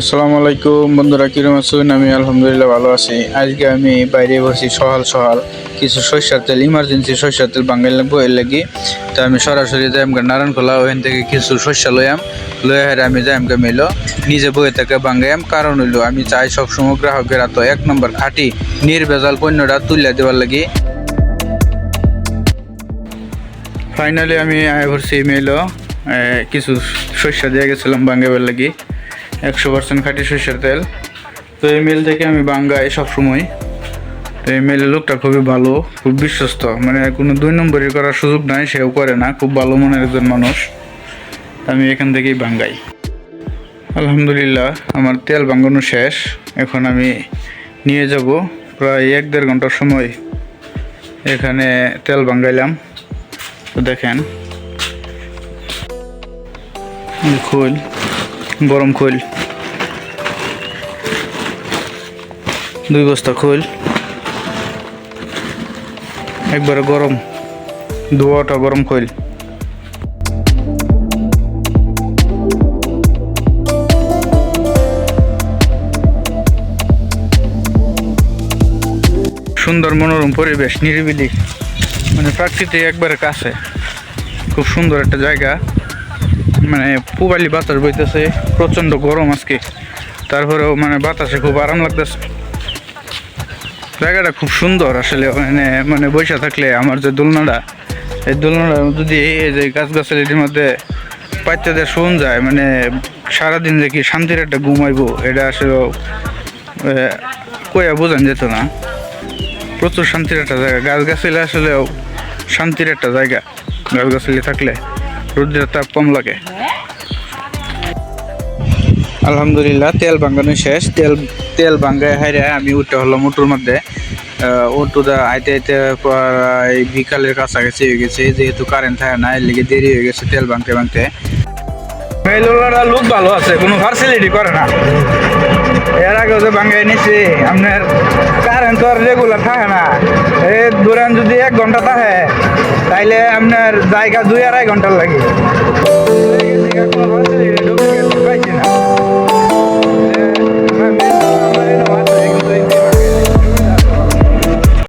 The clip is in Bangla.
আসসালামু আলাইকুম, বন্ধুরা, কিরম আছেন? আমি আলহামদুলিল্লাহ ভালো আছি। আজকে আমি বাইরে বসি সকাল সকাল কিছু সরিষার তেল ইমার্জেন্সি সরিষার তেল বাঙালি এর লাগি। তো আমি সরাসরি যাইম নারায়ণ খোলা ওখান থেকে কিছু সরিষা লইয়াম লয়ে হেরে আমি যাইম মিলো, নিজে বয়ে থেকে বাঙ্গাইম কারণ হইল, আমি চাই সবসময় গ্রাহকেরা তো এক নম্বর খাঁটি, নির্ভেজাল পণ্যটা তুলে দেওয়ার লাগি। ফাইনালি আমি আয় ভরছি মেলো কিছু শস্য দিয়ে গেছিলাম বাঙ্গাবার লাগি। একশো পার্সেন্ট খাঁটি সর্ষের তেল। তো এই মিল থেকে আমি বাঙ্গাই সবসময়। তো এই মেলের লোকটা খুবই ভালো, খুব বিশ্বস্ত। মানে কোনো দুই নম্বরই করার সুযোগ নাই, সেও করে না। খুব ভালো মনের একজন মানুষ। আমি এখান থেকেই বাঙ্গাই। আলহামদুলিল্লাহ, আমার তেল বাঙ্গানো শেষ। এখন আমি নিয়ে যাব। প্রায় এক দেড় ঘণ্টার সময় এখানে তেল বাঙ্গাইলাম তো দেখেন। খোল। গরম খোল। দুই বস্তা খোল। একবারে গরম। দুয়াটা গরম খোল। সুন্দর মনোরম পরিবেশ, নিরিবিলি। মানে প্রাকৃতিক একবারে কাছে। খুব সুন্দর একটা জায়গা। মানে পুবালি বাতাস বইতেছে, প্রচণ্ড গরম আজকে। তারপরেও মানে বাতাসে খুব আরাম লাগতেছে। জায়গাটা খুব সুন্দর আসলে মানে মানে বসে থাকলে আমার যে দোলনাটা, এই দোলনাটা যদি এই যে গাছগাছালির মধ্যে পাইতে শুন যায় মানে সারাদিন যে কি শান্তির একটা ঘুমাইবো এটা আসলে কইয়া বোঝান যেত না। প্রচুর শান্তির একটা জায়গা। গাছগাছালি আসলে শান্তির একটা জায়গা, গাছগাছালি থাকলে। রোদ্রের তাপ কম লাগে। আলহামদুলিল্লাহ তেল বাঙ্গানো শেষ। তেল তেল বাঙ্গায় হাইরে আমি উঠতে হলাম মোটর মধ্যে। অটোটা আইতে আইতে প্রায় বিকালের কাছাকাছি হয়ে গেছে যেহেতু কারেন্ট থাকে না এর লিগে দেরি হয়ে গেছে তেল বাংতে বাংতে লোক ভালো আছে কোনো ফার্সিলিটি করে না। আগেও যে নিছি, আপনার কারেন্ট তো আর রেগুলার থাকে না। এ দূরান যদি এক ঘণ্টা থাকে, তাইলে আপনার জায়গা দুই আড়াই ঘণ্টার লাগে।